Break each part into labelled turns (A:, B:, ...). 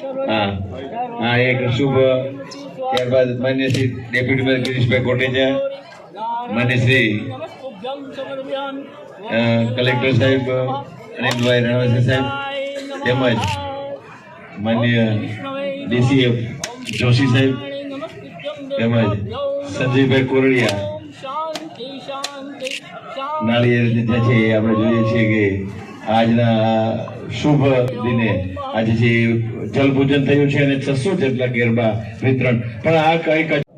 A: હા. હા એક શુભ ત્યારબાદ માન્ય શ્રી ડેપ્યુટી મેયર ગિરીશભાઈ કોટેચા માન્ય શ્રી કલેક્ટર સાહેબ અનિલભાઈ રણવાસી સાહેબ તેમજ માન્ય ડીસીએફ જોશી સાહેબ તેમજ સંજયભાઈ કોરડિયા. નાળિયેર જે છે એ આપણે જોઈએ છીએ કે આજના શુભ દિને. આજે જે જલ પૂજન થયું છે અને છસો જેટલા ગરબા વિતરણ. પણ આ કંઈક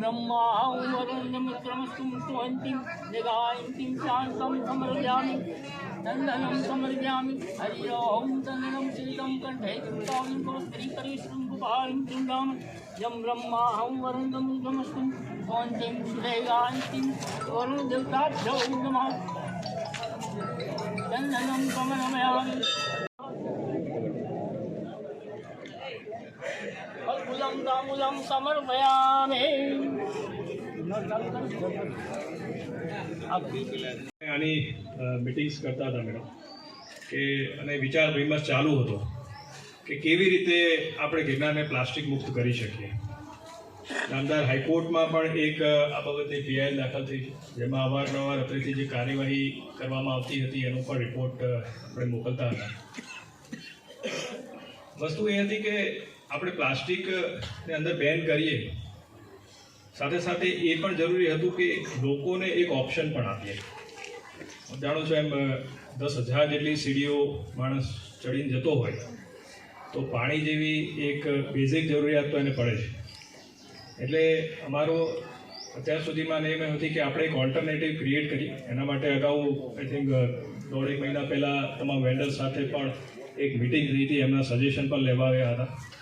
B: यं ब्रह्माहं वरुणमित्रमस्तुं सुवन्तीं निगायन्तीं शान्तं समर्पयामि चन्दनं समर्पयामि हरि ओं चन्दनं शीतं कण्ठे कृतां स्त्रीकरीष्टं कुपालं चुण्डां यं ब्रह्माहं वरुणमित्रमस्तुं सुवन्तीं सुरेगायन्तीं वरुणदेवताभ्यो नमः चन्दनं समर्पयामि फल्गुलं ताम्बूलं समर्पयामि
C: આની મિટિંગ્સ કરતા હતા મેડમ કે અને વિચાર વિમર્શ ચાલુ હતો કે કેવી રીતે આપણે ગિરનારને પ્લાસ્ટિક મુક્ત કરી શકીએ નામદાર હાઈકોર્ટમાં પણ એક અ, આ બાબતે પીઆઈ દાખલ થઈ છે જેમાં અવારનવાર અત્રેથી જે કાર્યવાહી કરવામાં આવતી હતી એનો પણ રિપોર્ટ અ, આપણે મોકલતા હતા વસ્તુ એ હતી કે આપણે પ્લાસ્ટિક ને અંદર બેન કરીએ, સાથે સાથે એ પણ જરૂરી હતું કે લોકોને એક ઓપ્શન પણ આપીએ. જાણો છો એમ દસ હજાર જેટલી સીડીઓ માણસ ચડીને જતો હોય, તો પાણી જેવી એક બેઝિક જરૂરિયાત તો એને પડે છે એટલે અમારો અત્યાર સુધીમાં એમ હતી કે આપણે એક ઓલ્ટરનેટિવ ક્રિએટ કરીએ. એના માટે અગાઉ આઈ થિંક દોઢેક મહિના પહેલાં તમામ વેન્ડર સાથે પણ એક મિટિંગ થઈ હતી. એમના સજેશન પણ લેવા આવ્યા હતા.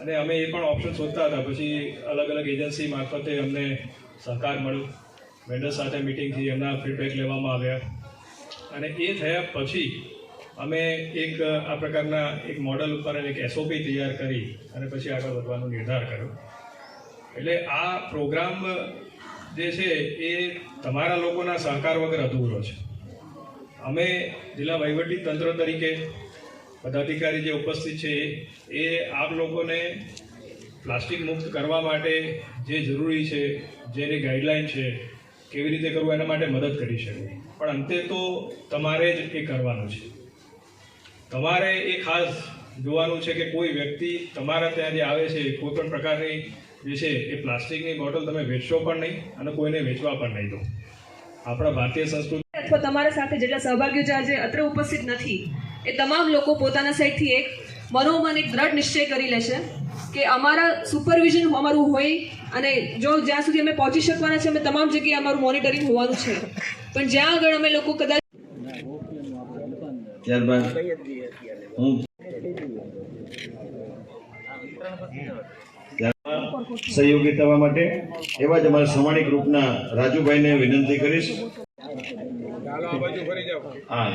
C: અને અમે એ પણ ઓપ્શન શોધતા હતા. પછી અલગ અલગ એજન્સી મારફતે અમને સહકાર મળ્યો. વેન્ડર સાથે મિટિંગ થઈ, એમના ફીડબેક લેવામાં આવ્યા. અને એ થયા પછી અમે એક, આ પ્રકારના એક મોડલ ઉપર એક એસઓપી તૈયાર કરી અને પછી આગળ વધવાનો નિર્ધાર કર્યો. એટલે આ પ્રોગ્રામ જે છે, એ તમારા લોકોના સહકાર વગર અધૂરો છે. અમે જિલ્લા વહીવટી તંત્ર તરીકે પદાધિકારી જે ઉપસ્થિત છે, એ આપ લોકોને પ્લાસ્ટિક મુક્ત કરવા માટે જે જરૂરી છે, જેની ગાઈડલાઈન છે, કેવી રીતે કરવું એના માટે મદદ કરી શકે. પણ અંતે તો તમારે જ એ કરવાનું છે. તમારે એ ખાસ જોવાનું છે કે કોઈ વ્યક્તિ તમારા ત્યાં જે આવે છે, કોઈ પણ પ્રકારની જે છે, એ પ્લાસ્ટિકની બોટલ તમે વેચશો પણ નહીં અને કોઈને વેચવા પણ નહીં દો. આપણા ભારતીય સંસ્કૃતિ
D: અથવા તમારા સાથે જેટલા સહભાગીઓ જે આજે અત્રે ઉપસ્થિત નથી. એ તમામ લોકો પોતાના સાઈડથી એક મનોમન એક દ્રઢ નિશ્ચય કરી લેશે કે અમારા સુપરવિઝન અમારું હોય અને જો જ્યાં સુધી અમે પહોંચી શકવાના છે અમે તમામ જગ્યાએ અમારું મોનિટરિંગ હોવાનું છે. પણ જ્યાં આગળ અમે લોકો કદાચ
A: ત્યારબાદ હું સહયોગી થવા માટે એવા જ અમારા સમાણિક ગ્રુપના રાજુભાઈને વિનંતી કરીશ. હા.